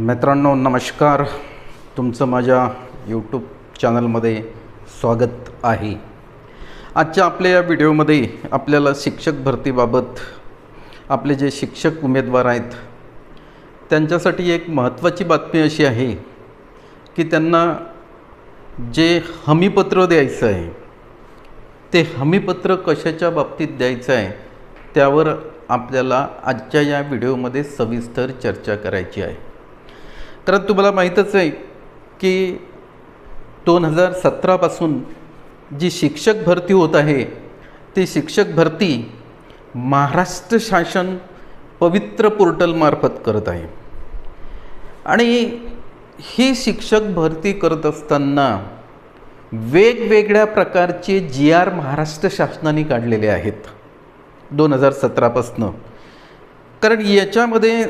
मित्रांनो नमस्कार. तुमचं माझ्या यूट्यूब चॅनलमध्ये स्वागत आहे. आजच्या आपल्या या व्हिडिओमध्ये आपल्याला शिक्षक भरतीबाबत आपले जे शिक्षक उमेदवार आहेत त्यांच्यासाठी एक महत्त्वाची बातमी अशी आहे की त्यांना जे हमीपत्र द्यायचं आहे ते हमीपत्र कशाच्या बाबतीत द्यायचं आहे त्यावर आपल्याला आजच्या या व्हिडिओमध्ये सविस्तर चर्चा करायची आहे. कारण तुम्हाला माहीतच आहे की दोन हजार सतरापासून जी शिक्षक भरती होत आहे ती शिक्षक भरती महाराष्ट्र शासन पवित्र पोर्टलमार्फत करत आहे. आणि ही शिक्षक भरती करत असताना वेगवेगळ्या प्रकारचे जी आर महाराष्ट्र शासनाने काढलेले आहेत दोन हजार सतरापासनं कारण याच्यामध्ये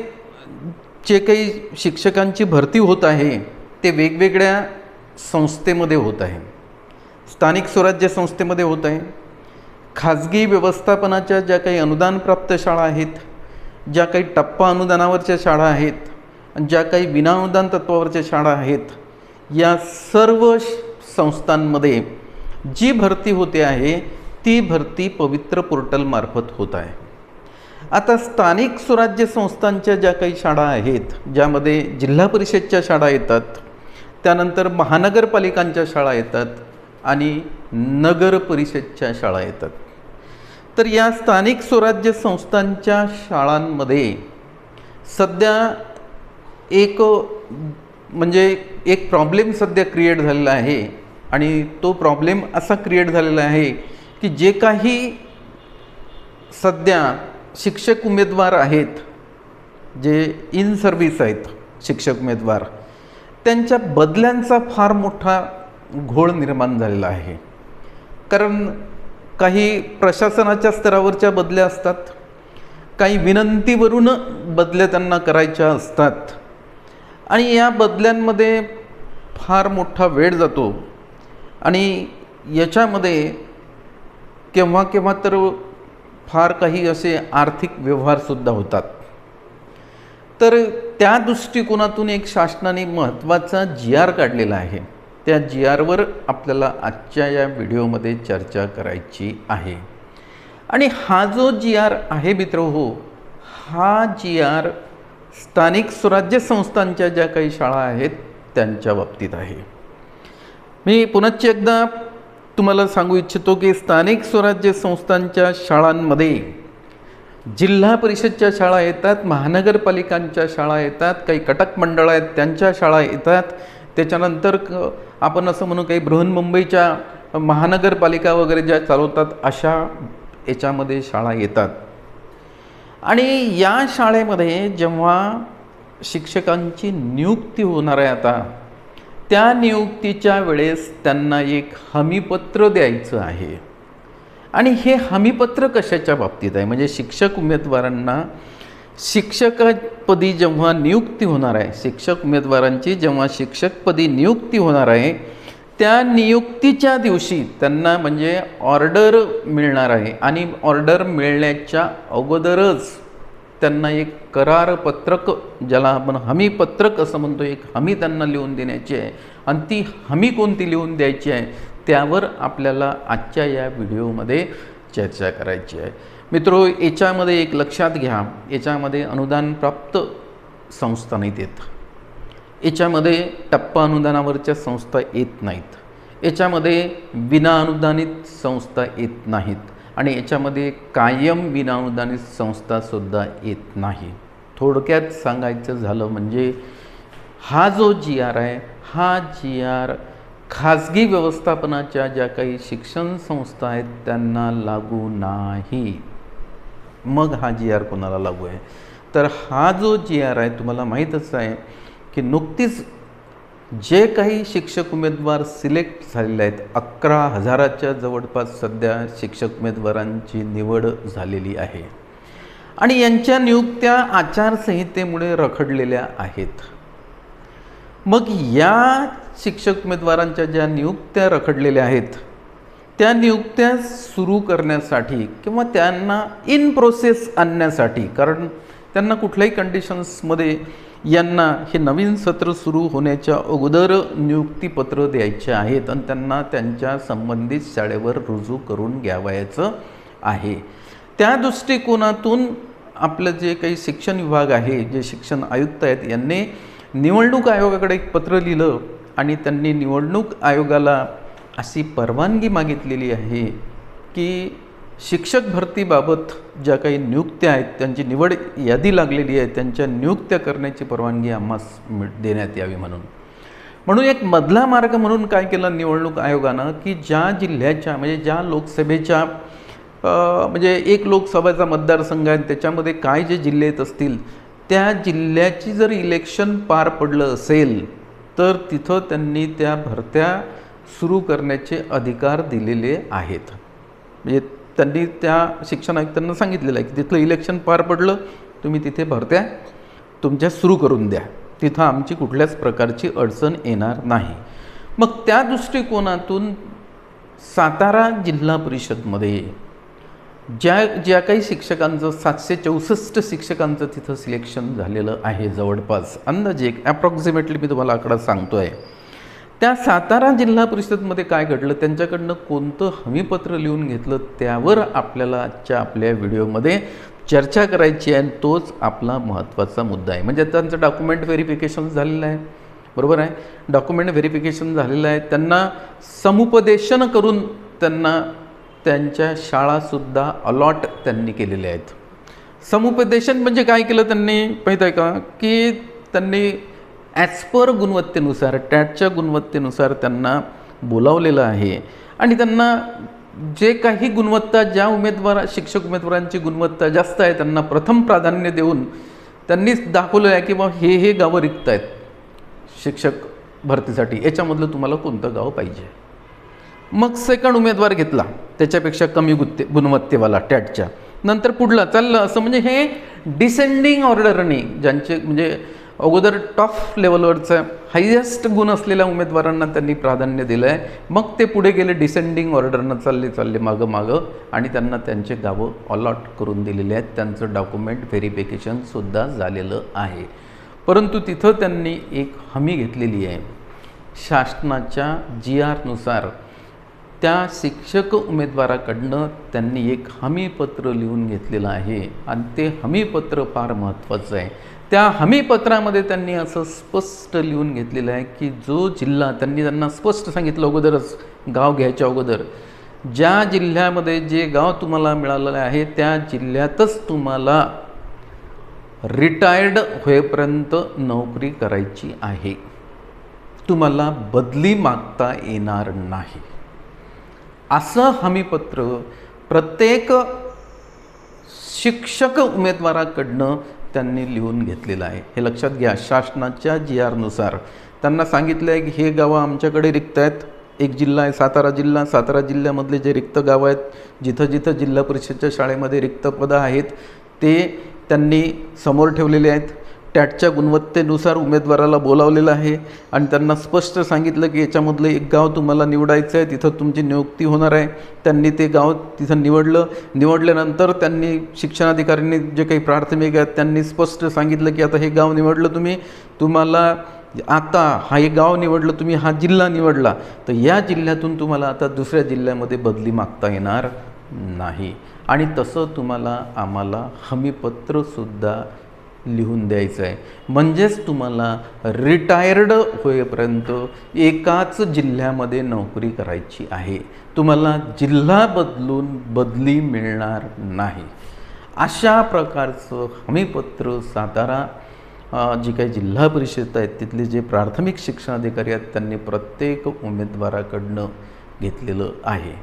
जे काही शिक्षकांची भरती होत आहे ते वेगवेगळ्या संस्थेमध्ये होत आहे. स्थानिक स्वराज्य संस्थेमध्ये होत आहे. खाजगी व्यवस्थापनाच्या ज्या काही अनुदानप्राप्त शाळा आहेत ज्या काही टप्पा अनुदानावरच्या शाळा आहेत ज्या काही विनाअनुदान तत्वावरच्या शाळा आहेत या सर्व संस्थांमध्ये जी भरती होते आहे ती भरती पवित्र पोर्टलमार्फत होत आहे. आता स्थानिक स्वराज्य संस्थांच्या ज्या काही शाळा आहेत ज्यामध्ये जिल्हा परिषदच्या शाळा येतात त्यानंतर महानगरपालिकांच्या शाळा येतात आणि नगर परिषदच्या शाळा येतात. तर या स्थानिक स्वराज्य संस्थांच्या शाळांमध्ये सध्या एक म्हणजे एक प्रॉब्लेम सध्या क्रिएट झालेला आहे आणि तो प्रॉब्लेम असा क्रिएट झालेला आहे की जे काही सध्या शिक्षक उमेदवार आहेत जे इन सर्व्हिस आहेत शिक्षक उमेदवार त्यांच्या बदल्यांचा फार मोठा घोळ निर्माण झालेला आहे. कारण काही प्रशासनाच्या स्तरावरच्या बदल्या असतात काही विनंतीवरून बदल्या त्यांना करायच्या असतात. आणि या बदल्यांमध्ये फार मोठा वेळ जातो. आणि याच्यामध्ये केव्हा केव्हा तर फार काही असे आर्थिक व्यवहारसुद्धा होतात. तर त्या दृष्टिकोनातून एक शासनाने महत्त्वाचा जी आर काढलेला आहे. त्या जी आरवर आपल्याला आजच्या या व्हिडिओमध्ये चर्चा करायची आहे. आणि हा जो जी आर आहे मित्र हो हा जी आर स्थानिक स्वराज्य संस्थांच्या ज्या काही शाळा आहेत त्यांच्या बाबतीत आहे. मी पुनश्च एकदा तुम्हाला सांगू इच्छितो की स्थानिक स्वराज्य संस्थांच्या शाळांमध्ये जिल्हा परिषदच्या शाळा येतात महानगरपालिकांच्या शाळा येतात काही कटक मंडळ आहेत त्यांच्या शाळा येतात. त्याच्यानंतर आपण असं म्हणू काही बृहन्मुंबईच्या महानगरपालिका वगैरे ज्या चालवतात अशा याच्यामध्ये शाळा येतात. आणि या शाळेमध्ये जेव्हा शिक्षकांची नियुक्ती होणार आहे आता त्या नियुक्तीच्या वेळेस त्यांना एक हमीपत्र द्यायचं आहे. आणि हे हमीपत्र कशाच्या बाबतीत आहे? म्हणजे शिक्षक उमेदवारांना शिक्षकपदी जेव्हा नियुक्ती होणार आहे शिक्षक उमेदवारांची जेव्हा शिक्षकपदी नियुक्ती होणार आहे त्या नियुक्तीच्या दिवशी त्यांना म्हणजे ऑर्डर मिळणार आहे. आणि ऑर्डर मिळण्याच्या अगोदरच त्यांना एक करार पत्रक ज्याला आपण हमी पत्रक असं म्हणतो एक हमी त्यांना लिहून देण्याची आहे. आणि ती हमी कोणती लिहून द्यायची आहे त्यावर आपल्याला आजच्या या व्हिडिओमध्ये चर्चा करायची आहे. मित्रो याच्यामध्ये एक लक्षात घ्या. याच्यामध्ये अनुदानप्राप्त संस्था नाहीत येत. याच्यामध्ये टप्पा अनुदानावरच्या संस्था येत नाहीत. याच्यामध्ये विनाअनुदानित संस्था येत नाहीत. आणि याच्यामध्ये कायम विनाअनुदानित संस्थासुद्धा येत नाही. थोडक्यात सांगायचं झालं म्हणजे हा जो जी आर आहे हा जी आर खाजगी व्यवस्थापनाच्या ज्या काही शिक्षण संस्था आहेत त्यांना लागू नाही. मग हा जी आर कोणाला लागू आहे? तर हा जो जी आर आहे तुम्हाला माहीतच आहे की नुकतीच जे काही शिक्षक उमेदवार सिलेक्ट झालेले आहेत अकरा हजाराच्या जवळपास सध्या शिक्षक उमेदवारांची निवड झालेली आहे. आणि यांच्या नियुक्त्या आचारसंहितेमुळे रखडलेल्या आहेत. मग या शिक्षक उमेदवारांच्या ज्या नियुक्त्या रखडलेल्या आहेत त्या नियुक्त्या सुरू करण्यासाठी किंवा त्यांना इन प्रोसेस आणण्यासाठी कारण त्यांना कुठल्याही कंडिशन्समध्ये यांना हे नवीन सत्र सुरू होण्याच्या अगोदर नियुक्तीपत्र द्यायचे आहेत आणि त्यांना त्यांच्या संबंधित शाळेवर रुजू करून घ्यावयाचं आहे. त्या दृष्टिकोनातून आपलं जे काही शिक्षण विभाग आहे जे शिक्षण आयुक्त आहेत यांनी निवडणूक आयोगाकडे एक पत्र लिहिलं आणि त्यांनी निवडणूक आयोगाला अशी परवानगी मागितलेली आहे की शिक्षक भरतीबाबत ज्या काही नियुक्त्या आहेत त्यांची निवड यादी लागलेली आहे त्यांच्या नियुक्त्या करण्याची परवानगी आम्हास मि देण्यात यावी म्हणून. म्हणून एक मधला मार्ग म्हणून काय केलं निवडणूक आयोगानं की ज्या जिल्ह्याच्या म्हणजे ज्या लोकसभेच्या म्हणजे एक लोकसभेचा मतदारसंघ आहे त्याच्यामध्ये काय जे जिल्हे येत असतील त्या जिल्ह्याची जर इलेक्शन पार पडलं असेल तर तिथं त्यांनी त्या भरत्या सुरू करण्याचे अधिकार दिलेले आहेत. म्हणजे त्यांनी त्या शिक्षण आयुक्तांना सांगितलेलं आहे की तिथलं इलेक्शन पार पडलं तुम्ही तिथे भरत्या तुमच्या सुरू करून द्या. तिथं आमची कुठल्याच प्रकारची अडचण येणार नाही. मग त्या दृष्टिकोनातून सातारा जिल्हा परिषदमध्ये ज्या ज्या काही शिक्षकांचं सातशे चौसष्ट शिक्षकांचं तिथं सिलेक्शन झालेलं आहे जवळपास. अंदाजे एक ॲप्रॉक्झिमेटली मी तुम्हाला आकडा सांगतो आहे त्या सातारा जिल्हा परिषदमध्ये काय घडलं? त्यांच्याकडनं कोणतं हमीपत्र लिहून घेतलं? त्यावर आपल्याला आजच्या आपल्या व्हिडिओमध्ये चर्चा करायची आहे आणि तोच आपला महत्त्वाचा मुद्दा आहे. म्हणजे त्यांचं डॉक्युमेंट व्हेरिफिकेशन झालेलं आहे. बरोबर आहे? डॉक्युमेंट व्हेरिफिकेशन झालेलं आहे. त्यांना समुपदेशन करून त्यांना त्यांच्या शाळासुद्धा अलॉट त्यांनी केलेल्या आहेत. समुपदेशन म्हणजे काय केलं त्यांनी? माहीत आहे का? की त्यांनी ॲज पर गुणवत्तेनुसार टॅटच्या गुणवत्तेनुसार त्यांना बोलावलेलं आहे. आणि त्यांना जे काही गुणवत्ता ज्या उमेदवार शिक्षक उमेदवारांची गुणवत्ता जास्त आहे त्यांना प्रथम प्राधान्य देऊन त्यांनीच दाखवलं आहे की बा हे हे गावं रिक्त आहेत. शिक्षक भरतीसाठी. याच्यामधलं तुम्हाला कोणतं गाव पाहिजे? मग सेकंड उमेदवार घेतला. त्याच्यापेक्षा कमी गुत्ते गुणवत्तेवाला टॅटच्या नंतर पुढला चाललं असं म्हणजे हे डिसेंडिंग ऑर्डरने ज्यांचे म्हणजे अगोदर टॉप लेवलवरचं हायेस्ट गुण असलेल्या उमेदवारांना त्यांनी प्राधान्य दिलं आहे मग ते पुढे गेले डिसेंडिंग ऑर्डरनं चालले चालले मागं मागं आणि त्यांना त्यांचे गावं अलॉट करून दिलेले आहेत. त्यांचं डॉक्युमेंट व्हेरिफिकेशनसुद्धा झालेलं आहे. परंतु तिथं त्यांनी एक हमी घेतलेली आहे. शासनाच्या जी आरनुसार त्या शिक्षक उमेदवाराकडनं त्यांनी एक हमीपत्र लिहून घेतलेलं आहे. आणि ते हमीपत्र फार महत्त्वाचं आहे. त्या हमीपत्रामध्ये त्यांनी असं स्पष्ट लिहून घेतलेलं आहे की जो जिल्हा त्यांनी त्यांना स्पष्ट सांगितलं अगोदरच गाव घ्यायच्या अगोदर. ज्या जिल्ह्यामध्ये जे गाव तुम्हाला मिळालेलं आहे त्या जिल्ह्यातच तुम्हाला रिटायर्ड होईपर्यंत नोकरी करायची आहे. तुम्हाला बदली मागता येणार नाही. असं हमीपत्र प्रत्येक शिक्षक उमेदवाराकडनं त्यांनी लिहून घेतलेलं आहे. हे लक्षात घ्या शासनाच्या जी आरनुसार त्यांना सांगितलं आहे की हे गावं आमच्याकडे रिक्त आहेत. एक जिल्हा आहे सातारा जिल्हा. सातारा जिल्ह्यामधले जे रिक्त गावं आहेत जिथं जिथं जिल्हा परिषदच्या शाळेमध्ये रिक्त पदं आहेत ते त्यांनी समोर ठेवलेले आहेत. टॅटच्या गुणवत्तेनुसार उमेदवाराला बोलावलेलं आहे आणि त्यांना स्पष्ट सांगितलं की याच्यामधलं एक गाव तुम्हाला निवडायचं आहे तिथं तुमची नियुक्ती होणार आहे. त्यांनी ते गाव तिथं निवडलं. निवडल्यानंतर त्यांनी शिक्षणाधिकाऱ्यांनी जे काही प्राथमिक आहेत त्यांनी स्पष्ट सांगितलं की आता हे गाव निवडलं तुम्ही. तुम्हाला आता हा हे गाव निवडलं तुम्ही हा जिल्हा निवडला. तर या जिल्ह्यातून तुम्हाला आता दुसऱ्या जिल्ह्यामध्ये बदली मागता येणार नाही. आणि तसं तुम्हाला आम्हाला हमीपत्रसुद्धा लिहून द्यायचं आहे. म्हणजेच तुम्हाला रिटायर्ड होईपर्यंत एकाच जिल्ह्यामध्ये नोकरी करायची आहे. तुम्हाला जिल्हा बदलून बदली मिळणार नाही. अशा प्रकारचं हमीपत्र सातारा जी काही जिल्हा परिषद आहेत तिथले जे प्राथमिक शिक्षणाधिकारी आहेत त्यांनी प्रत्येक उमेदवाराकडनं घेतलेलं आहे.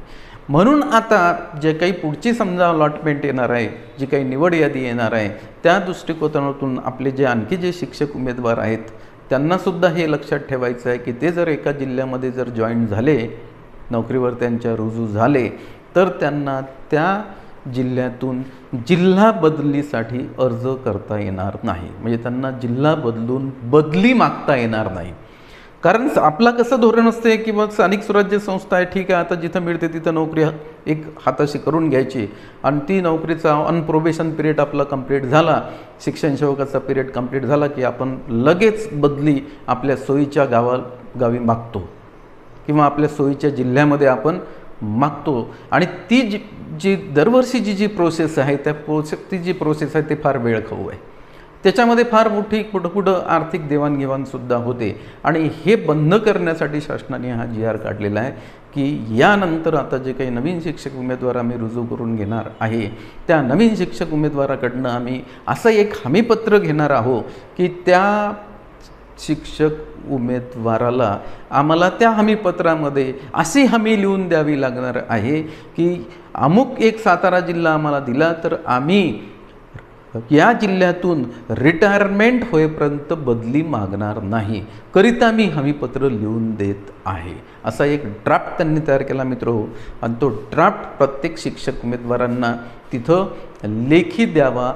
म्हणून आता जे काही पुढची समजा अलॉटमेंट येणार आहे जी काही निवड यादी येणार आहे त्या दृष्टिकोनातून आपले जे आणखी जे शिक्षक उमेदवार आहेत त्यांनासुद्धा हे लक्षात ठेवायचं आहे की ते जर एका जिल्ह्यामध्ये जर जॉईन झाले नोकरीवर त्यांच्या रुजू झाले तर त्यांना त्या जिल्ह्यातून जिल्हा बदलीसाठी अर्ज करता येणार नाही. म्हणजे त्यांना जिल्हा बदलून बदली मागता येणार नाही. कारण आपला कसं धोरण असते की मग स्थानिक स्वराज्य संस्था आहे ठीक आहे आता जिथं मिळते तिथं नोकरी एक हाताशी करून घ्यायची. आणि ती नोकरीचा अनप्रोबेशन पिरियड आपला कंप्लीट झाला शिक्षण सेवकाचा पिरियड कंप्लीट झाला की आपण लगेच बदली आपल्या सोयीच्या गावा गावी मागतो. किंवा आपल्या सोयीच्या जिल्ह्यामध्ये आपण मागतो. आणि ती जी जी दरवर्षी जी जी प्रोसेस आहे त्या प्रोसेस ती जी प्रोसेस आहे ती फार वेळखाऊ आहे. त्याच्यामध्ये फार मोठी कुठं कुठं आर्थिक देवाणघेवाणसुद्धा होते. आणि हे बंद करण्यासाठी शासनाने हा जी आर काढलेला आहे की यानंतर आता जे काही नवीन शिक्षक उमेदवार आम्ही रुजू करून घेणार आहे त्या नवीन शिक्षक उमेदवाराकडनं आम्ही असं एक हमीपत्र घेणार आहोत की त्या शिक्षक उमेदवाराला आम्हाला त्या हमीपत्रामध्ये अशी हमी लिहून द्यावी लागणार आहे की अमुक एक सातारा जिल्हा आम्हाला दिला तर आम्ही या जिल्ह्यातून रिटायरमेंट होईपर्यंत बदली मागणार नाही. करिता मी हमीपत्र लिहून देत आहे. असा एक ड्राफ्ट त्यांनी तयार केला मित्र. हो आणि तो ड्राफ्ट प्रत्येक शिक्षक उमेदवारांना तिथं लेखी द्यावा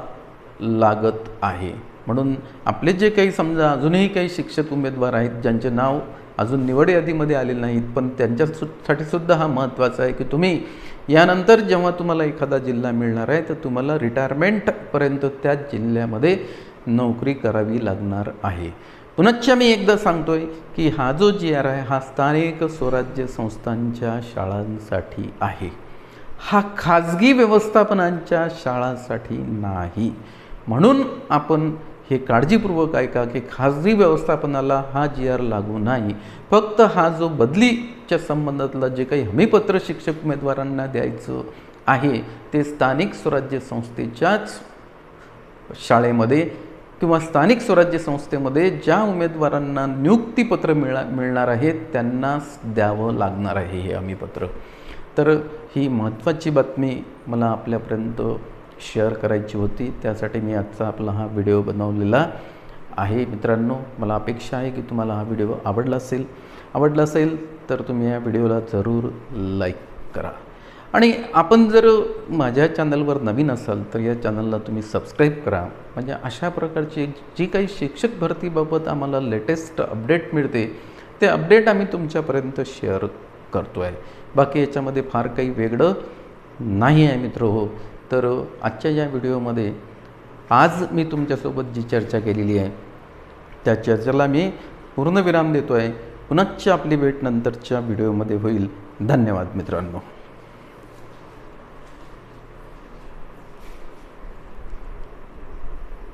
लागत आहे. म्हणून आपले जे काही समजा अजूनही काही शिक्षक उमेदवार आहेत ज्यांचे नाव अजून निवड यादीमध्ये आलेले नाहीत पण त्यांच्यासाठी सुद्धा हा महत्त्वाचा आहे की तुम्ही यानंतर जेव्हा तुम्हाला एखादा जिल्हा मिळणार आहे तर तुम्हाला रिटायरमेंटपर्यंत त्या जिल्ह्यामध्ये नोकरी करावी लागणार आहे. पुनश्च मी एकदा सांगतोय की हा जो जी आर आहे हा स्थानिक स्वराज्य संस्थांच्या शाळांसाठी आहे. हा खाजगी व्यवस्थापनांच्या शाळांसाठी नाही. म्हणून आपण हे काळजीपूर्वक ऐका की खाजगी व्यवस्थापनाला हा जी आर लागू नाही. फक्त हा जो बदलीच्या संबंधातला जे काही हमीपत्र शिक्षक उमेदवारांना द्यायचं आहे ते स्थानिक स्वराज्य संस्थेच्याच शाळेमध्ये किंवा स्थानिक स्वराज्य संस्थेमध्ये ज्या उमेदवारांना नियुक्तीपत्र मिळा मिळणार आहे त्यांनाच द्यावं लागणार आहे हे हमीपत्र. तर ही महत्त्वाची बातमी मला आपल्यापर्यंत शेअर करायची होती. त्यासाठी मी आजचा आपला हा व्हिडिओ बनवलेला आहे. मित्रांनो मला अपेक्षा आहे की तुम्हाला हा व्हिडिओ आवडला असेल. आवडला असेल तर तुम्ही या व्हिडिओला जरूर लाईक करा. आणि आपण जर माझ्या चॅनलवर नवीन असाल तर या चॅनलला तुम्ही सबस्क्राईब करा. म्हणजे अशा प्रकारची जी काही शिक्षक भरतीबाबत आम्हाला लेटेस्ट अपडेट मिळते ते अपडेट आम्ही तुमच्यापर्यंत शेअर करतो आहे बाकी याच्यामध्ये फार काही वेगळं नाही आहे मित्र हो. तर आजच्या या व्हिडिओमध्ये आज मी तुमच्यासोबत जी चर्चा केलेली आहे त्या चर्चेला मी पूर्णविराम देतो आहे पुनश्च आपली भेट नंतरच्या व्हिडिओमध्ये होईल. धन्यवाद मित्रांनो.